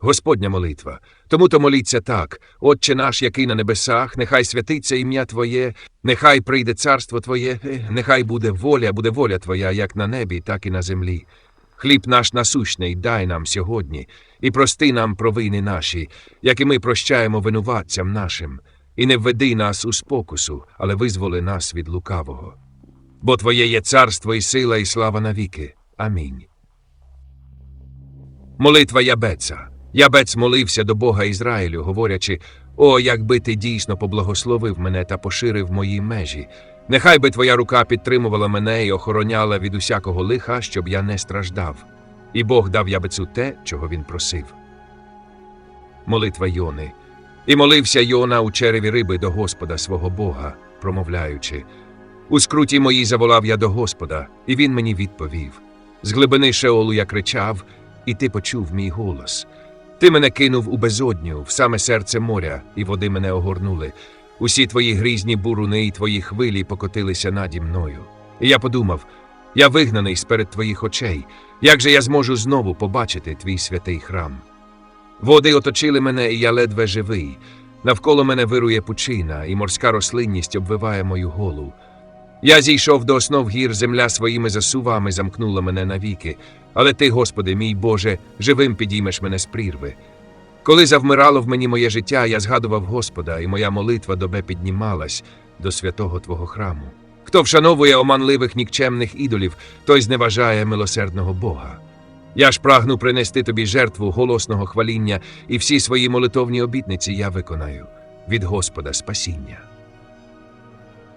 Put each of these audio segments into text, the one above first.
Господня молитва. Тому то моліться так: Отче наш, який на небесах, нехай святиться ім'я Твоє, нехай прийде царство Твоє, е, нехай буде воля, буде воля Твоя, як на небі, так і на землі. Хліб наш насущний дай нам сьогодні, і прости нам провини наші, як і ми прощаємо винуватцям нашим, і не введи нас у спокусу, але визволи нас від лукавого. Бо Твоє є царство і сила, і слава навіки. Амінь. Молитва Ябеца. Ябець молився до Бога Ізраїлю, говорячи: О, якби ти дійсно поблагословив мене та поширив мої межі. Нехай би твоя рука підтримувала мене і охороняла від усякого лиха, щоб я не страждав. І Бог дав Ябецу те, чого він просив. Молитва Йони. І молився Йона у череві риби до Господа свого Бога, промовляючи: У скруті моїй заволав я до Господа, і він мені відповів. З глибини Шеолу я кричав, і ти почув мій голос. Ти мене кинув у безодню, в саме серце моря, і води мене огорнули. Усі твої грізні буруни і твої хвилі покотилися наді мною. І я подумав: я вигнаний сперед твоїх очей. Як же я зможу знову побачити твій святий храм? Води оточили мене, і я ледве живий. Навколо мене вирує пучина, і морська рослинність обвиває мою голу. Я зійшов до основ гір, земля своїми засувами замкнула мене навіки. Але ти, Господи, мій Боже, живим підіймеш мене з прірви. Коли завмирало в мені моє життя, я згадував Господа, і моя молитва добе піднімалась до святого Твого храму. Хто вшановує оманливих нікчемних ідолів, той зневажає милосердного Бога. Я ж прагну принести тобі жертву голосного хваління, і всі свої молитовні обітниці я виконаю від Господа спасіння.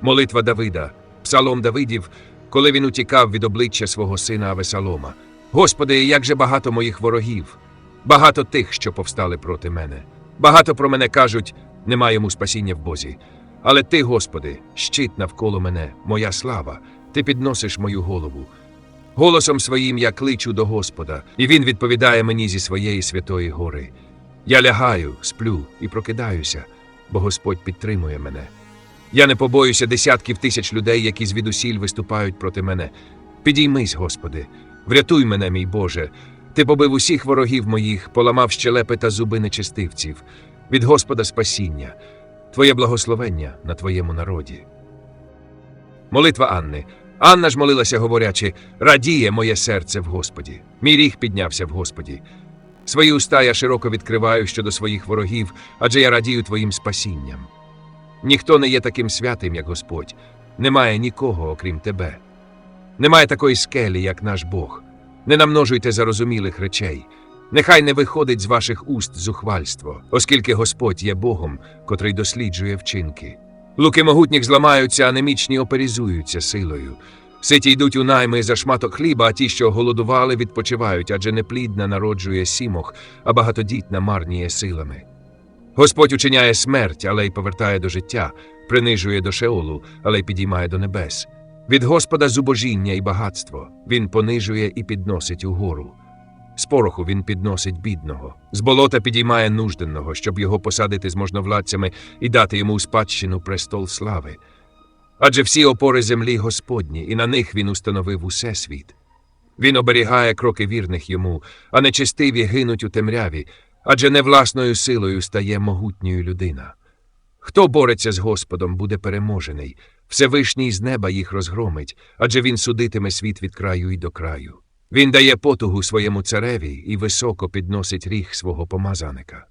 Молитва Давида, псалом Давидів, коли він утікав від обличчя свого сина Авесалома. Господи, як же багато моїх ворогів, багато тих, що повстали проти мене. Багато про мене кажуть, нема йому спасіння в Бозі. Але ти, Господи, щит навколо мене, моя слава, ти підносиш мою голову. Голосом своїм я кличу до Господа, і Він відповідає мені зі своєї святої гори. Я лягаю, сплю і прокидаюся, бо Господь підтримує мене. Я не побоюся десятків тисяч людей, які звідусіль виступають проти мене. Підіймись, Господи, врятуй мене, мій Боже. Ти побив усіх ворогів моїх, поламав щелепи та зуби нечистивців. Від Господа спасіння, Твоє благословення на Твоєму народі. Молитва Анни. Анна ж молилася, говорячи: Радіє моє серце в Господі. Мій ріг піднявся в Господі. Свої уста я широко відкриваю щодо своїх ворогів, адже я радію Твоїм спасінням. Ніхто не є таким святим, як Господь. Немає нікого, окрім Тебе. Немає такої скелі, як наш Бог. Не намножуйте зарозумілих речей. Нехай не виходить з ваших уст зухвальство, оскільки Господь є Богом, котрий досліджує вчинки. Луки могутніх зламаються, а немічні оперізуються силою. Ситі йдуть у найми за шматок хліба, а ті, що голодували, відпочивають, адже неплідна народжує сімох, а багатодітна марніє силами. Господь учиняє смерть, але й повертає до життя, принижує до Шеолу, але й підіймає до небес. Від Господа зубожіння і багатство він понижує і підносить угору. З пороху він підносить бідного, з болота підіймає нужденного, щоб його посадити з можновладцями і дати йому у спадщину престол слави. Адже всі опори землі Господні, і на них він установив усе світ. Він оберігає кроки вірних йому, а нечестиві гинуть у темряві, адже не власною силою стає могутньою людина. Хто бореться з Господом, буде переможений, Всевишній з неба їх розгромить, адже він судитиме світ від краю і до краю. Він дає потугу своєму цареві і високо підносить ріг свого помазаника.